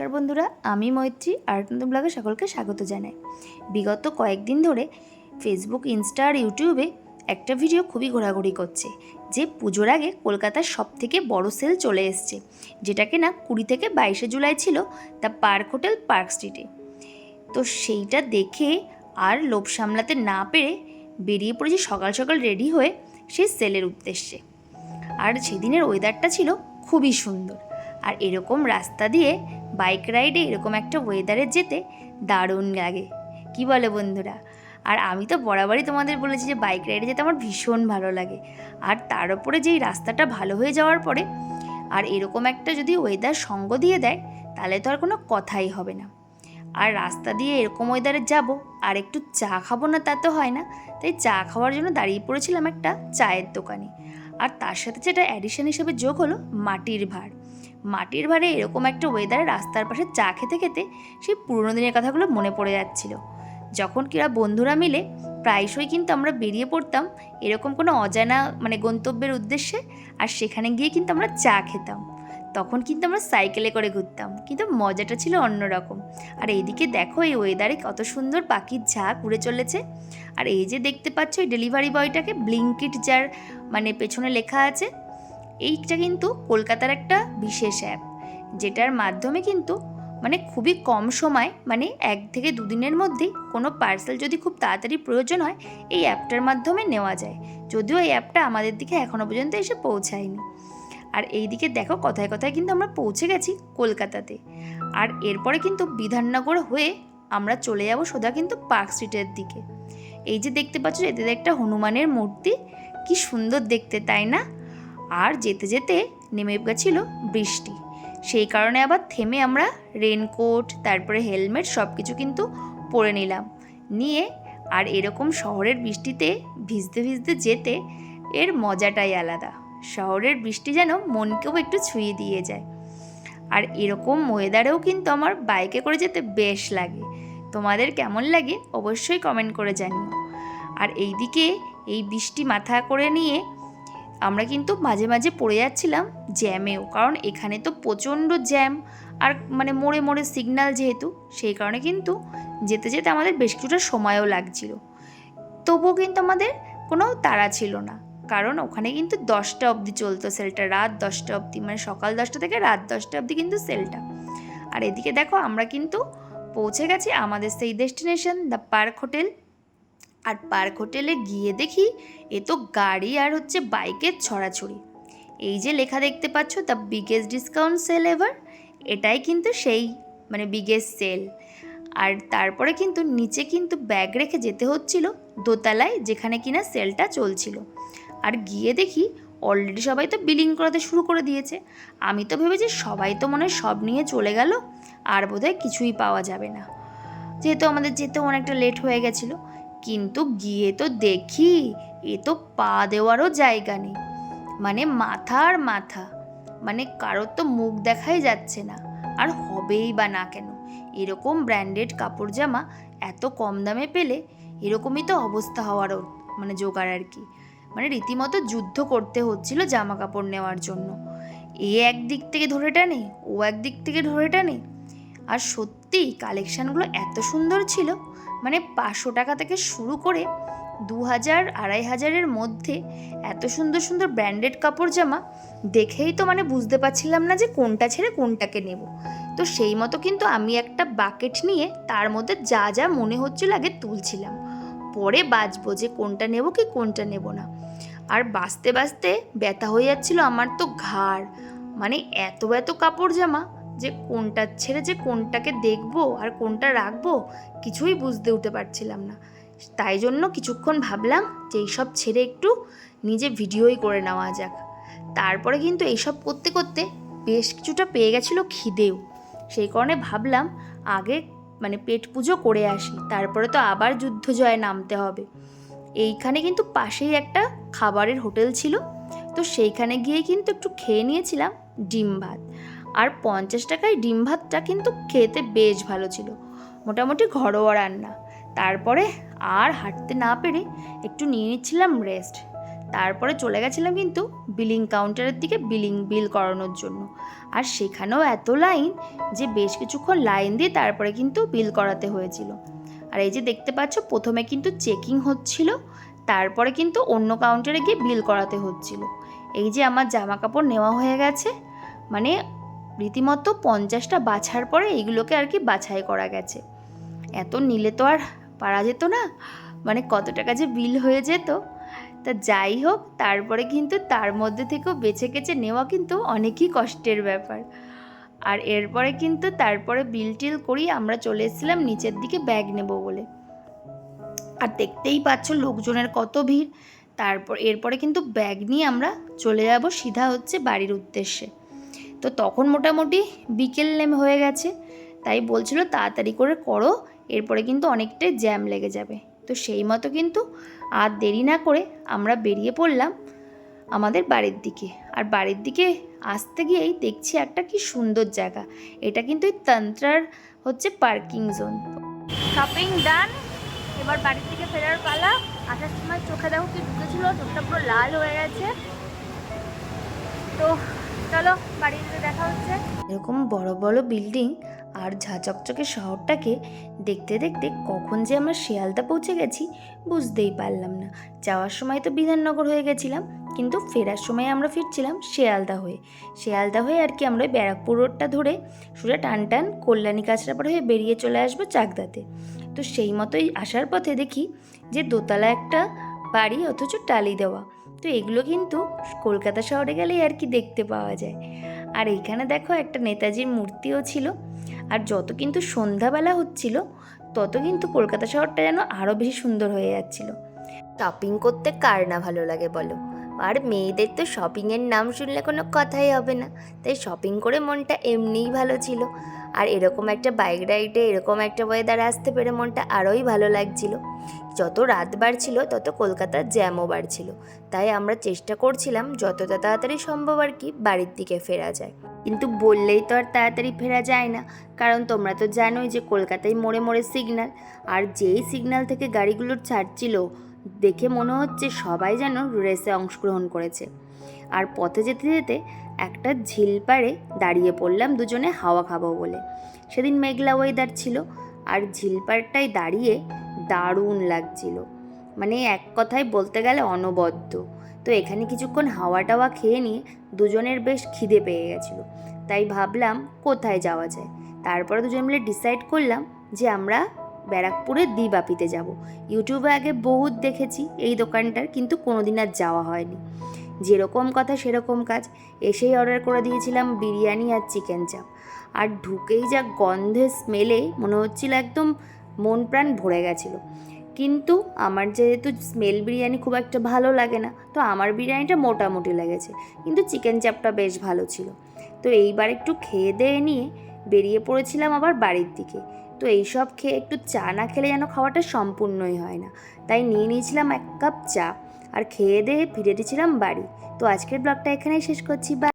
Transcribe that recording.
নমস্কার বন্ধুরা, আমি মৈত্রী আর নতুন ব্লগে সকলকে স্বাগত জানাই। বিগত কয়েকদিন ধরে ফেসবুক ইনস্টা আর ইউটিউবে একটা ভিডিও খুবই ঘোরাঘুরি করছে, যে পুজোর আগে কলকাতার সব থেকে বড় সেল চলে এসছে যেটাকে না কুড়ি থেকে বাইশে জুলাই ছিল দ্য পার্ক হোটেল পার্ক স্ট্রিটে। তো সেইটা দেখে আর লোভ সামলাতে না পেরে বেরিয়ে পড়েছি সকাল সকাল রেডি হয়ে সেই সেলের উদ্দেশ্যে। আর সেদিনের ওয়েদারটা ছিল খুবই সুন্দর। আর এরকম রাস্তা দিয়ে বাইক রাইডে এরকম একটা ওয়েদারে যেতে দারুণ লাগে। কি বলে বন্ধুরা? আর আমি তো বরাবরই তোমাদের বলেছি যে বাইক রাইডে যেতে আমার ভীষণ ভালো লাগে। আর তার উপরে যেই রাস্তাটা ভালো হয়ে যাওয়ার পরে আর এরকম একটা যদি ওয়েদার সঙ্গ দিয়ে দেয়, তাহলে তো আর কোনো কথাই হবে না। আর রাস্তা দিয়ে এরকম ওয়েদারে যাব আর একটু চা খাব না তা তো হয় না। তাই চা খাওয়ার জন্য দাঁড়িয়ে পড়েছিলাম একটা চায়ের দোকানে। আর তার সাথে যেটা অ্যাডিশন হিসেবে যোগ হলো মাটির ভাড় মাটির ভাড়ে এরকম একটা ওয়েদারে রাস্তার পাশে চা খেতে খেতে সেই পুরোনো দিনের কথাগুলো মনে পড়ে যাচ্ছিল। যখন কিরা বন্ধুরা মিলে প্রায়শই কিন্তু আমরা বেরিয়ে পড়তাম এরকম কোনো অজানা মানে গন্তব্যের উদ্দেশ্যে আর সেখানে গিয়ে কিন্তু আমরা চা খেতাম। তখন কিন্তু আমরা সাইকেলে করে ঘুরতাম, কিন্তু মজাটা ছিল অন্যরকম আর এইদিকে দেখো এই ওয়েদারে কত সুন্দর পাখির ঝাঁক উড়ে চলেছে। আর এই যে দেখতে পাচ্ছ এই ডেলিভারি বয়টাকে ব্লিঙ্কিট যার মানে পেছনে লেখা আছে। এইটা কিন্তু কলকাতার একটা বিশেষ অ্যাপ যেটার মাধ্যমে কিন্তু মানে খুবই কম সময় মানে এক থেকে দুদিনের মধ্যেই কোনো পার্সেল যদি খুব তাড়াতাড়ি প্রয়োজন হয়, এই অ্যাপটার মাধ্যমে নেওয়া যায়। যদিও এই অ্যাপটা আমাদের দিকে এখনও পর্যন্ত এসে পৌঁছায়নি। আর এই দিকে দেখো কথায় কথায় কিন্তু আমরা পৌঁছে গেছি কলকাতাতে। আর এরপরে কিন্তু বিধাননগর হয়ে আমরা চলে যাব সোজা কিন্তু পার্ক স্ট্রিটের দিকে। এই যে দেখতে পাচ্ছ এতে একটা হনুমানের মূর্তি, কি সুন্দর দেখতে, তাই না? আর যেতে যেতে নেমে গেছিল বৃষ্টি। সেই কারণে আবার থেমে আমরা রেনকোট তারপরে হেলমেট সব কিছু কিন্তু পরে নিলাম। নিয়ে আর এরকম শহরের বৃষ্টিতে ভিজতে ভিজতে যেতে এর মজাটাই আলাদা। শহরের বৃষ্টি যেন মনকেও একটু ছুঁয়ে দিয়ে যায়। আর এরকম ওয়েদারেও কিন্তু আমার বাইকে করে যেতে বেশ লাগে। তোমাদের কেমন লাগে অবশ্যই কমেন্ট করে জানিও। আর এইদিকে এই বৃষ্টি মাথা করে নিয়ে আমরা কিন্তু মাঝে মাঝে পড়ে যাচ্ছিলাম জ্যামেও কারণ এখানে তো প্রচণ্ড জ্যাম আর মানে মোড়ে মোড়ে সিগন্যাল যেহেতু, সেই কারণে কিন্তু যেতে যেতে আমাদের বেশ কিছুটা সময়ও লাগছিল। তবুও কিন্তু আমাদের কোনো তাড়া ছিল না, কারণ ওখানে কিন্তু দশটা অবধি চলতো সেলটা রাত দশটা অবধি মানে সকাল দশটা থেকে রাত দশটা অবধি কিন্তু সেলটা আর এদিকে দেখো আমরা কিন্তু পৌঁছে গেছি আমাদের সেই ডেস্টিনেশন দ্য পার্ক হোটেল আর পার্ক হোটেলে গিয়ে দেখি এ তো গাড়ি আর হচ্ছে বাইকের ছড়াছড়ি। এই যে লেখা দেখতে পাচ্ছ the biggest discount sale ever এটাই কিন্তু সেই মানে বিগেস্ট সেল আর তারপরে কিন্তু নিচে কিন্তু ব্যাগ রেখে যেতে হচ্ছিল দোতলায়, যেখানে কিনা সেলটা চলছিল। আর গিয়ে দেখি অলরেডি সবাই তো বিলিং করাতে শুরু করে দিয়েছে। আমি তো ভেবেছি সবাই তো মনে সব নিয়ে চলে গেল, আর বোধহয় কিছুই পাওয়া যাবে না। যেহেতু আমাদের যেতেও অনেকটা লেট হয়ে গেছিল কিন্তু গিয়ে তো দেখি এ তো পা দেওয়ারও জায়গা নেই। মানে মাথা আর মাথা। মানে কারোর তো মুখ দেখাই যাচ্ছে না। আর হবেই বা না কেন? এরকম ব্র্যান্ডেড কাপড় জামা এত কম দামে পেলে এরকমই তো অবস্থা হওয়ারও মানে জোগাড় আর কি। মানে রীতিমতো যুদ্ধ করতে হচ্ছিল জামা কাপড় নেওয়ার জন্য। এ একদিক থেকে ধরে টানে, ও একদিক থেকে ধরে টানে। আর সত্যি কালেকশানগুলো এত সুন্দর ছিল মানে পাঁচশো টাকা থেকে শুরু করে দু হাজার, আড়াই হাজারের মধ্যে এত সুন্দর সুন্দর ব্র্যান্ডেড কাপড় জামা দেখেই তো মানে বুঝতে পারছিলাম না যে কোনটা ছেড়ে কোনটাকে নেব। তো সেই মতো কিন্তু আমি একটা বাকেট নিয়ে তার মধ্যে যা যা মনে হচ্ছিল আগে তুলছিলাম। পরে বাজবো যে কোনটা নেব কি কোনটা নেব না। আর বাঁচতে বাঁচতে ব্যথা হয়ে যাচ্ছিল আমার তো ঘাড়। মানে এত এত কাপড় জামা যে কোনটা ছেড়ে যে কোনটাকে দেখব আর কোনটা রাখব কিছুই বুঝতে উঠতে পারছিলাম না। তাই জন্য কিছুক্ষণ ভাবলাম যে এইসব ছেড়ে একটু নিজে ভিডিওই করে নেওয়া যাক। তারপরে কিন্তু এইসব করতে করতে বেশ কিছুটা পেয়ে গেছিল খিদেও। সেই কারণে ভাবলাম আগে মানে পেট পুজো করে আসি, তারপরে তো আবার যুদ্ধ জয়ে নামতে হবে। এইখানে কিন্তু পাশেই একটা খাবারের হোটেল ছিল, তো সেইখানে গিয়ে কিন্তু একটু খেয়ে নিয়েছিলাম ডিম ভাত। আর পঞ্চাশ টাকায় ডিম ভাতটা কিন্তু খেতে বেশ ভালো ছিল। মোটামুটি ঘরোয়া রান্না। তারপরে আর হাঁটতে না পেরে একটু নিয়ে নিচ্ছিলাম রেস্ট তারপরে চলে গেছিলাম কিন্তু বিলিং কাউন্টারের দিকে বিলিং বিল করানোর জন্য। আর সেখানেও এত লাইন যে বেশ কিছুক্ষণ লাইন দিয়ে তারপরে কিন্তু বিল করাতে হয়েছিল। আর এই যে দেখতে পাচ্ছ, প্রথমে কিন্তু চেকিং হচ্ছিল, তারপরে কিন্তু অন্য কাউন্টারে গিয়ে বিল করাতে হচ্ছিল। এই যে আমার জামা কাপড় নেওয়া হয়ে গেছে মানে রীতিমতো পঞ্চাশটা বাছার পরে এইগুলোকে আর কি বাছাই করা গেছে। এত নিলে তো আর পারা যেত না মানে কত টাকা যে বিল হয়ে যেত। তা যাই হোক, তারপরে কিন্তু তার মধ্যে থেকেও বেছে কেছে নেওয়া কিন্তু অনেকই কষ্টের ব্যাপার। আর এরপরে কিন্তু তারপরে বিল টিল করি আমরা চলে এসেছিলাম নিচের দিকে ব্যাগ নেব বলে। আর দেখতেই পাচ্ছ লোকজনের কত ভিড়। তারপর, এরপরে কিন্তু ব্যাগ নিয়ে আমরা চলে যাব সিধা হচ্ছে বাড়ির উদ্দেশ্যে। তো তখন মোটামুটি বিকেল নেমে হয়ে গেছে। তাই বলছিল, তাড়াতাড়ি করে করো, এরপরে কিন্তু অনেকটাই জ্যাম লেগে যাবে। তো সেই মতো কিন্তু আর দেরি না করে আমরা বেরিয়ে পড়লাম আমাদের বাড়ির দিকে। আর বাড়ির দিকে আসতে গিয়েই দেখছি একটা কি সুন্দর জায়গা। এটা কিন্তু এই তন্ত্রার হচ্ছে পার্কিং জোন। শপিং ডান এবার বাড়ির থেকে ফেরার পালা। আসার সময় চোখে দেখো কি ঢুকেছিল, চোখটা পুরো লাল হয়ে গেছে। তো চলো বাড়িতে দেখা হচ্ছে। এরকম বড় বড় বিল্ডিং আর ঝাঁচকচকে শহরটাকে দেখতে দেখতে কখন যে আমরা শিয়ালদা পৌঁছে গেছি, বুঝতেই পারলাম না। যাওয়ার সময় তো বিধাননগর হয়ে গেছিলাম, কিন্তু ফেরার সময় আমরা ফিরছিলাম শিয়ালদা হয়ে। শিয়ালদা হয়ে আর কি আমরা ওই ব্যারাকপুর রোডটা ধরে সোজা টান টান কল্যাণী কাছড়াপাড়া হয়ে বেরিয়ে চলে আসব চাকদাতে। তো সেই মতোই আসার পথে দেখি যে দোতলা একটা বাড়ি অথচ টালি দেওয়া। তো এগুলো কিন্তু কলকাতা শহরে গেলেই আর কি দেখতে পাওয়া যায়। আর এইখানে দেখো একটা নেতাজির মূর্তিও ছিল। আর যত কিন্তু সন্ধ্যাবেলা হচ্ছিল, তত কিন্তু কলকাতা শহরটা যেন আরও বেশি সুন্দর হয়ে যাচ্ছিল। শপিং করতে কার না ভালো লাগে বলো? আর মেয়েদের তো শপিংয়ের নাম শুনলে কোনো কথাই হবে না। তাই শপিং করে মনটা এমনিই ভালো ছিল। আর এরকম একটা বাইক রাইডে এরকম একটা ওয়েদার আসতে পেরে মনটা আরোই ভালো লাগছিল। যত রাত বাড়ছিল, তত কলকাতার জ্যামও বাড়ছিল। তাই আমরা চেষ্টা করছিলাম যতটা তাড়াতাড়ি সম্ভব আর কি বাড়ির দিকে ফেরা যায়। কিন্তু বললেই তো আর তাড়াতাড়ি ফেরা যায় না। কারণ তোমরা তো জানোই যে কলকাতায় মোড়ে মোড়ে সিগন্যাল আর যেই সিগন্যাল থেকে গাড়িগুলো ছাড়ছিল দেখে মনে হচ্ছে সবাই যেন রেসে অংশগ্রহণ করেছে। আর পথে যেতে যেতে একটা ঝিল পাড়ে দাঁড়িয়ে পড়লাম দুজনে হাওয়া খাব বলে। সেদিন মেঘলা ওয়েদার ছিল আর ঝিল পাড়টায় দাঁড়িয়ে দারুণ লাগছিল। মানে এক কথায় বলতে গেলে অনবদ্য। তো এখানে কিছুক্ষণ হাওয়া টাওয়া খেয়ে নিয়ে দুজনের বেশ খিদে পেয়ে গেছিল। তাই ভাবলাম কোথায় যাওয়া যায়? তারপরে দুজন মিলে ডিসাইড করলাম যে আমরা ব্যারাকপুরের দ্বিবাপিতে যাব। ইউটিউবে আগে বহুত দেখেছি, এই দোকানটার কিন্তু কোনোদিন আর যাওয়া হয়নি। যেরকম কথা সেরকম কাজ, এসেই অর্ডার করে দিয়েছিলাম বিরিয়ানি আর চিকেন চাপ আর ঢুকেই যা গন্ধে স্মেলে মনে হচ্ছিল একদম মন প্রাণ ভরে গেছিল। কিন্তু আমার যেহেতু স্মেল বিরিয়ানি খুব একটা ভালো লাগে না, তো আমার বিরিয়ানিটা মোটামুটি লেগেছে, কিন্তু চিকেন চাপটা বেশ ভালো ছিল। তো এইবার একটু খেয়ে দিয়ে নিয়ে বেরিয়ে পড়েছিলাম আবার বাড়ির দিকে। তো এইসব খেয়ে একটু চা না খেলে যেন খাওয়াটা সম্পূর্ণই হয় না। তাই নিয়ে নিয়েছিলাম এক কাপ চা। আর খেয়ে দিয়ে ফিরে দিয়েছিলাম বাড়ি। তো আজকের ব্লগটা এখানেই শেষ করছি। বা